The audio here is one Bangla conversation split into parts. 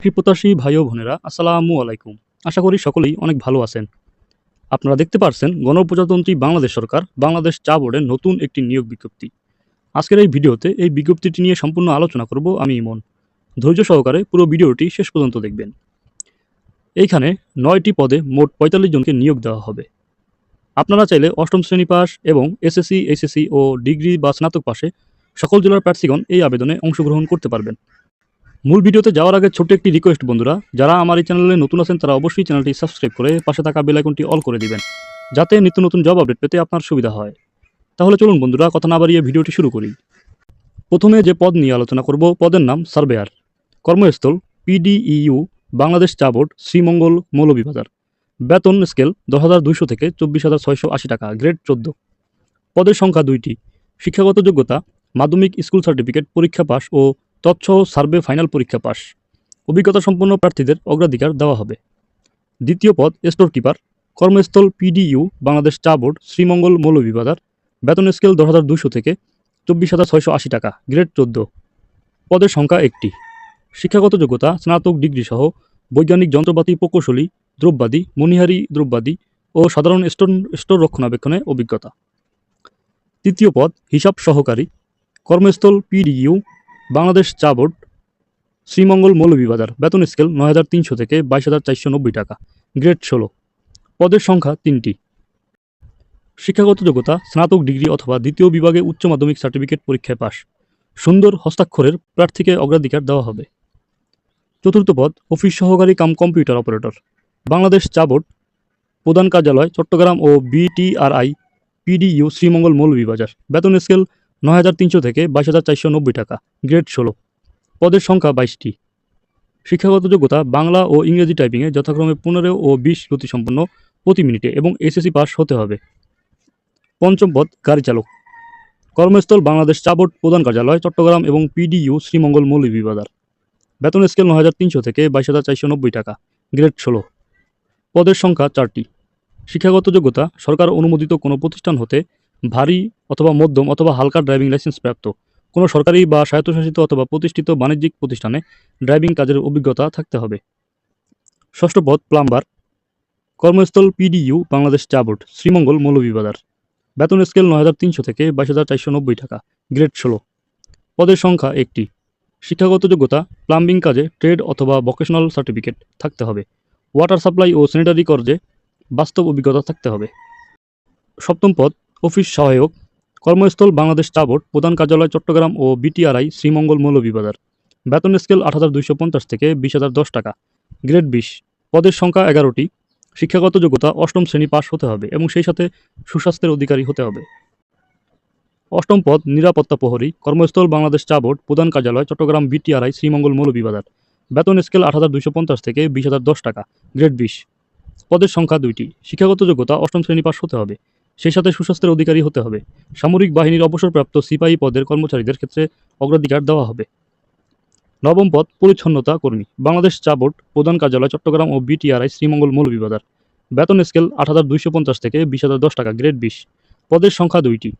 কৃপতাসী ভাই ও বোনেরা, আসসালামু আলাইকুম। আশা করি সকলেই অনেক ভালো আছেন। আপনারা দেখতে পারছেন গণপ্রজাতন্ত্রী বাংলাদেশ সরকার, বাংলাদেশ চা বোর্ডের নতুন একটি নিয়োগ বিজ্ঞপ্তি। আজকের এই ভিডিওতে এই বিজ্ঞপ্তিটি নিয়ে সম্পূর্ণ আলোচনা করব আমি ইমন। ধৈর্য সহকারে পুরো ভিডিওটি শেষ পর্যন্ত দেখবেন। এইখানে নয়টি পদে মোট পঁয়তাল্লিশ জনকে নিয়োগ দেওয়া হবে। আপনারা চাইলে অষ্টম শ্রেণি পাস এবং এসএসসি, এইচএসসি ও ডিগ্রি বা স্নাতক পাশে সকল জেলার প্রার্থীগণ এই আবেদনে অংশগ্রহণ করতে পারবেন। মূল ভিডিওতে যাওয়ার আগে ছোট্ট একটি রিকোয়েস্ট বন্ধুরা, যারা আমার এই চ্যানেলে নতুন আছেন, তারা অবশ্যই চ্যানেলটি সাবস্ক্রাইব করে পাশে থাকা বেল আইকনটি অল করে দিবেন, যাতে নিত্য নতুন জব আপডেট পেতে আপনার সুবিধা হয়। তাহলে চলুন বন্ধুরা, কথা না বাড়িয়ে ভিডিওটি শুরু করি। প্রথমে যে পদ নিয়ে আলোচনা করব, পদের নাম সার্ভেয়ার কর্মস্থল পিডিইউ বাংলাদেশ চা বোর্ড, শ্রীমঙ্গল মৌলভীবাজার, বেতন স্কেল দশ হাজার দুইশো থেকে চব্বিশ হাজার ছয়শো আশি টাকা গ্রেড চোদ্দ। পদের সংখ্যা দুইটি, শিক্ষাগত যোগ্যতা, মাধ্যমিক স্কুল সার্টিফিকেট পরীক্ষা পাস ও তৎসহ সার্ভে ফাইনাল পরীক্ষা পাস। অভিজ্ঞতা সম্পন্ন প্রার্থীদের অগ্রাধিকার দেওয়া হবে। দ্বিতীয় পদ, স্টোর কিপার। কর্মস্থল পিডিইউ, বাংলাদেশ চা বোর্ড, শ্রীমঙ্গল মৌলভীবাজার। বেতন স্কেল দশ হাজার দুশো থেকে চব্বিশ হাজার ছয়শো আশি টাকা, গ্রেড চোদ্দ। পদের সংখ্যা একটি। শিক্ষাগত যোগ্যতা, স্নাতক ডিগ্রি সহ বৈজ্ঞানিক যন্ত্রপাতি প্রকৌশলী, দ্রব্যাদি, মণিহারি দ্রব্যাদি ও সাধারণ স্টোর স্টোর রক্ষণাবেক্ষণে অভিজ্ঞতা। তৃতীয় পদ, হিসাব সহকারী। কর্মস্থল পিডিইউ বাংলাদেশ চা বোর্ড, শ্রীমঙ্গল মৌলভীবাজার, বেতন স্কেল নয় হাজার তিনশো থেকে বাইশ হাজার চারশো নব্বই টাকা, গ্রেড ষোলো। পদের সংখ্যা তিনটি। শিক্ষাগত যোগ্যতা, স্নাতক ডিগ্রি অথবা দ্বিতীয় বিভাগে উচ্চ মাধ্যমিক সার্টিফিকেট পরীক্ষায় পাশ। সুন্দর হস্তাক্ষরের প্রার্থীকে অগ্রাধিকার দেওয়া হবে। চতুর্থ পদ, অফিস সহকারী কাম কম্পিউটার অপারেটর। বাংলাদেশ চা বোর্ড, প্রধান কার্যালয়, চট্টগ্রাম ও বিটিআরআই, পিডিইউ, শ্রীমঙ্গল মৌলভীবাজার। বেতন স্কেল নয় হাজার তিনশো থেকে বাইশ হাজার চারশো নব্বই টাকা, গ্রেড ষোলো। পদের সংখ্যা বাইশটি। শিক্ষাগত যোগ্যতা বাংলা ও ইংরেজি টাইপিংয়ে যথাক্রমে পনেরো ও বিশ গতিসম্পন্ন প্রতি মিনিটে এবং এসএসসি পাস হতে হবে। পঞ্চম পদ গাড়ি চালক কর্মস্থল বাংলাদেশ চা বোর্ড প্রধান কার্যালয়, চট্টগ্রাম এবং পিডিইউ শ্রীমঙ্গল মৌলভীবাজার। বেতন স্কেল নয় হাজার তিনশো থেকে বাইশ হাজার চারশো নব্বই টাকা, গ্রেড ষোলো। পদের সংখ্যা চারটি। শিক্ষাগত যোগ্যতা, সরকার অনুমোদিত কোনো প্রতিষ্ঠান হতে ভারী অথবা মধ্যম অথবা হালকা ড্রাইভিং লাইসেন্স প্রাপ্ত। কোনো সরকারি বা স্বায়ত্তশাসিত অথবা প্রতিষ্ঠিত বাণিজ্যিক প্রতিষ্ঠানে ড্রাইভিং কাজের অভিজ্ঞতা থাকতে হবে। ষষ্ঠ পদ প্লাম্বার। কর্মস্থল পিডিইউ, বাংলাদেশ চা বোর্ড, শ্রীমঙ্গল মৌলভীবাজার। বেতন স্কেল নয় হাজার তিনশো থেকে বাইশ হাজার চারশো নব্বই টাকা, গ্রেড ষোলো। পদের সংখ্যা একটি। শিক্ষাগত যোগ্যতা, প্লাম্বিং কাজে ট্রেড অথবা ভোকেশনাল সার্টিফিকেট থাকতে হবে। ওয়াটার সাপ্লাই ও স্যানিটারি কার্যে বাস্তব অভিজ্ঞতা থাকতে হবে। সপ্তম পদ অফিস সহায়ক, কর্মস্থল বাংলাদেশ চা প্রধান কার্যালয় চট্টগ্রাম ও বিটিআরআই শ্রীমঙ্গল মৌলভীবাজার। বেতন স্কেল আট হাজার দুইশো পঞ্চাশ থেকে বিশ হাজার দশ টাকা। গ্রেড বিশ, পদের সংখ্যা এগারোটি। শিক্ষাগত যোগ্যতা অষ্টম শ্রেণি পাস হতে হবে এবং সেই সাথে সুস্বাস্থ্যের অধিকারী হতে হবে। অষ্টম পদ, নিরাপত্তা প্রহরী, কর্মস্থল বাংলাদেশ চা প্রধান কার্যালয় চট্টগ্রাম বিটিআরআই শ্রীমঙ্গল মৌলভীবাজার। বেতন স্কেল আট হাজার দুইশো পঞ্চাশ থেকে বিশ হাজার দশ টাকা। গ্রেড বিশ, পদের সংখ্যা দুইটি। শিক্ষাগত যোগ্যতা অষ্টম শ্রেণি পাস হতে হবে। সেই সাথে সুস্বাস্থ্যের অধিকারী হতে হবে। সামরিক বাহিনীর অবসরপ্রাপ্ত সিপাহী পদের কর্মচারীদের ক্ষেত্রে অগ্রাধিকার দেওয়া হবে। নবম পদ, পরিচ্ছন্নতা কর্মী। বাংলাদেশ চা বোর্ড, প্রধান কার্যালয়, চট্টগ্রাম ও বিটিআরআই, শ্রীমঙ্গল মৌলভীবাজার। বেতন স্কেল আট হাজার দুইশো পঞ্চাশ থেকে বিশ হাজার দশ টাকা, গ্রেড বিশ। পদের সংখ্যা দুইটি।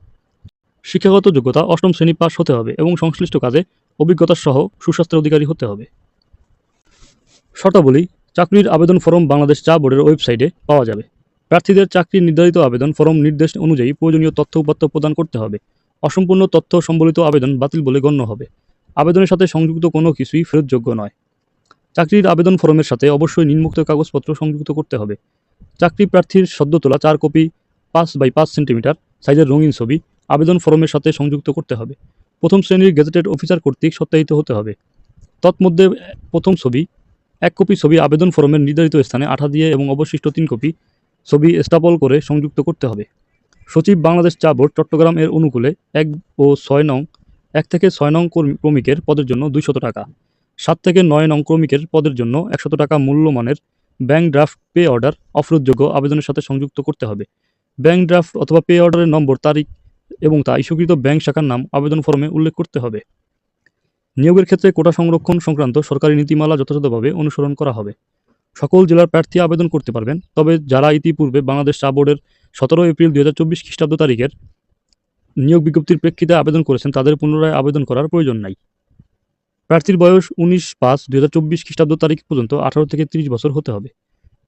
শিক্ষাগত যোগ্যতা অষ্টম শ্রেণি পাস হতে হবে এবং সংশ্লিষ্ট কাজে অভিজ্ঞতা সহ সুস্বাস্থ্যের অধিকারী হতে হবে। শর্তাবলী, চাকরির আবেদন ফর্ম বাংলাদেশ চা বোর্ডের ওয়েবসাইটে পাওয়া যাবে। প্রার্থীদের চাকরির নির্ধারিত আবেদন ফরম নির্দেশ অনুযায়ী প্রয়োজনীয় তথ্য উপাত্ত প্রদান করতে হবে। অসম্পূর্ণ তথ্য সম্বলিত আবেদন বাতিল বলে গণ্য হবে। আবেদনের সাথে সংযুক্ত কোনো কিছুই ফেরতযোগ্য নয়। চাকরির আবেদন ফর্মের সাথে অবশ্যই নিম্নোক্ত কাগজপত্র সংযুক্ত করতে হবে। চাকরি প্রার্থীর সদ্য তোলা চার কপি, পাঁচ বাই পাঁচ সেন্টিমিটার সাইজের রঙিন ছবি আবেদন ফর্মের সাথে সংযুক্ত করতে হবে। প্রথম শ্রেণির গেজেটেড অফিসার কর্তৃক সত্যায়িত হতে হবে। তৎমধ্যে প্রথম ছবি, এক কপি ছবি আবেদন ফর্মের নির্ধারিত স্থানে আঠা দিয়ে এবং অবশিষ্ট তিন কপি ছবি স্টাপল করে সংযুক্ত করতে হবে। সচিব বাংলাদেশ চা বোর্ড চট্টগ্রাম এর অনুকূলে এক ও ছয় নং, এক থেকে ছয় নং কর্মী- ক্রমিকের পদের জন্য দুইশত টাকা, সাত থেকে নয় নং ক্রমিকের পদের জন্য একশত টাকা মূল্যমানের ব্যাংক ড্রাফট পে অর্ডার অফরোধযোগ্য আবেদনের সাথে সংযুক্ত করতে হবে। ব্যাংক ড্রাফট অথবা পে অর্ডারের নম্বর, তারিখ এবং তা ইস্যুকৃত ব্যাংক শাখার নাম আবেদন ফর্মে উল্লেখ করতে হবে। নিয়োগের ক্ষেত্রে কোটা সংরক্ষণ সংক্রান্ত সরকারি নীতিমালা যথাযথভাবে অনুসরণ করা হবে। সকল জেলার প্রার্থী আবেদন করতে পারবেন। তবে যারা ইতিপূর্বে বাংলাদেশ চা বোর্ডের সতেরো এপ্রিল দুই হাজার চব্বিশ খ্রিস্টাব্দ তারিখের নিয়োগ বিজ্ঞপ্তির প্রেক্ষিতে আবেদন করেছেন, তাদের পুনরায় আবেদন করার প্রয়োজন নাই। প্রার্থীর বয়স উনিশ পাঁচ দু হাজার চব্বিশ খ্রিস্টাব্দ তারিখ পর্যন্ত আঠারো থেকে তিরিশ বছর হতে হবে।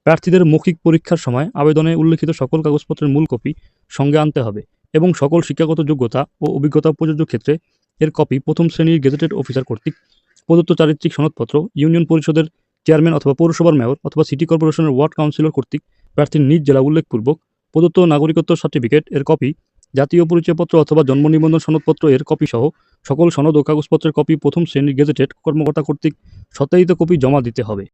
প্রার্থীদের মৌখিক পরীক্ষার সময় আবেদনে উল্লেখিত সকল কাগজপত্রের মূল কপি সঙ্গে আনতে হবে এবং সকল শিক্ষাগত যোগ্যতা ও অভিজ্ঞতা প্রযোজ্য ক্ষেত্রে এর কপি প্রথম শ্রেণির গেজেটেড অফিসার কর্তৃক প্রদত্ত চারিত্রিক সনদপত্র ইউনিয়ন পরিষদের চেয়ারম্যান অথবা পৌরসভার মেয়র অথবা সিটি কর্পোরেশনের ওয়ার্ড কাউন্সিলর কর্তৃক প্রার্থীর নিজ জেলা উল্লেখপূর্বক প্রদত্ত নাগরিকত্ব সার্টিফিকেট, এর কপি, জাতীয় পরিচয়পত্র অথবা জন্ম নিবন্ধন সনদপত্র, এর কপি সহ সকল সনদ ও কাগজপত্রের কপি প্রথম শ্রেণির গেজেটেড কর্মকর্তা কর্তৃক সত্যায়িত কপি জমা দিতে হবে।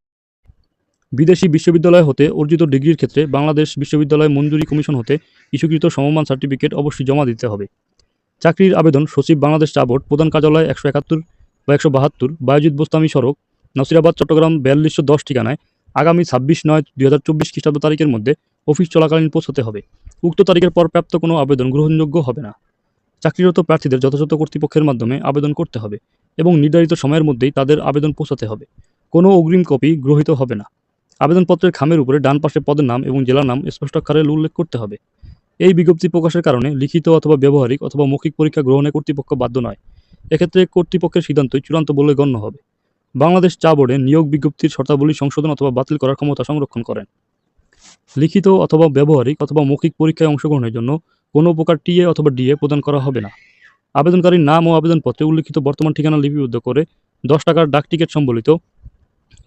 বিদেশি বিশ্ববিদ্যালয় হতে অর্জিত ডিগ্রির ক্ষেত্রে বাংলাদেশ বিশ্ববিদ্যালয় মঞ্জুরি কমিশন হতে ইস্যুকৃত সমমান সার্টিফিকেট অবশ্যই জমা দিতে হবে। চাকরির আবেদন সচিব বাংলাদেশ চা বোর্ড প্রধান কার্যালয় একশো একাত্তর বা একশো বাহাত্তর, বায়ুজিৎ বোস্তামি সড়ক নসিরাবাদ, চট্টগ্রাম, বিয়াল্লিশশো দশ ঠিকানায় আগামী ছাব্বিশ নয় দুই হাজার চব্বিশ খ্রিস্টাব্দ তারিখের মধ্যে অফিস চলাকালীন পৌঁছতে হবে। উক্ত তারিখের পর প্রাপ্ত কোনো আবেদন গ্রহণযোগ্য হবে না। চাকরিরত প্রার্থীদের যথাযথ কর্তৃপক্ষের মাধ্যমে আবেদন করতে হবে এবং নির্ধারিত সময়ের মধ্যেই তাদের আবেদন পৌঁছাতে হবে। কোনো অগ্রিম কপি গ্রহীত হবে না। আবেদনপত্রের খামের উপরে ডান পাশে পদের নাম এবং জেলার নাম স্পষ্ট আকারে উল্লেখ করতে হবে। এই বিজ্ঞপ্তি প্রকাশের কারণে লিখিত অথবা ব্যবহারিক অথবা মৌখিক পরীক্ষা গ্রহণে কর্তৃপক্ষ বাধ্য নয়। এক্ষেত্রে কর্তৃপক্ষের সিদ্ধান্তই চূড়ান্ত বলে গণ্য হবে। বাংলাদেশ চা বোর্ডে নিয়োগ বিজ্ঞপ্তির শর্তাবলী সংশোধন অথবা বাতিল করার ক্ষমতা সংরক্ষণ করেন। লিখিত অথবা ব্যবহারিক অথবা মৌখিক পরীক্ষায় অংশগ্রহণের জন্য কোনো প্রকার টিএ অথবা ডিএ প্রদান করা হবে না। আবেদনকারীর নাম ও আবেদনপত্রে উল্লিখিত বর্তমান ঠিকানা লিপিবদ্ধ করে দশ টাকার ডাক টিকিট সম্বলিত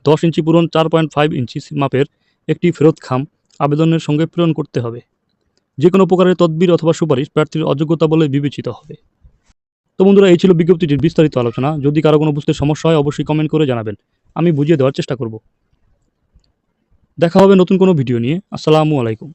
দশ ইঞ্চি পূরণ চার পয়েন্ট ফাইভ ইঞ্চি মাপের একটি ফেরত খাম আবেদনের সঙ্গে প্রেরণ করতে হবে। যে কোনো প্রকারের তদবির অথবা সুপারিশ প্রার্থীর অযোগ্যতা বলে বিবেচিত হবে। তো বন্ধুরা, এই ছিল বিজ্ঞপ্তিটির বিস্তারিত আলোচনা। যদি কারও কোনো বুঝতে সমস্যা হয়, অবশ্যই কমেন্ট করে জানাবেন। আমি বুঝিয়ে দেওয়ার চেষ্টা করব। দেখা হবে নতুন কোনো ভিডিও নিয়ে। আসসালামু আলাইকুম।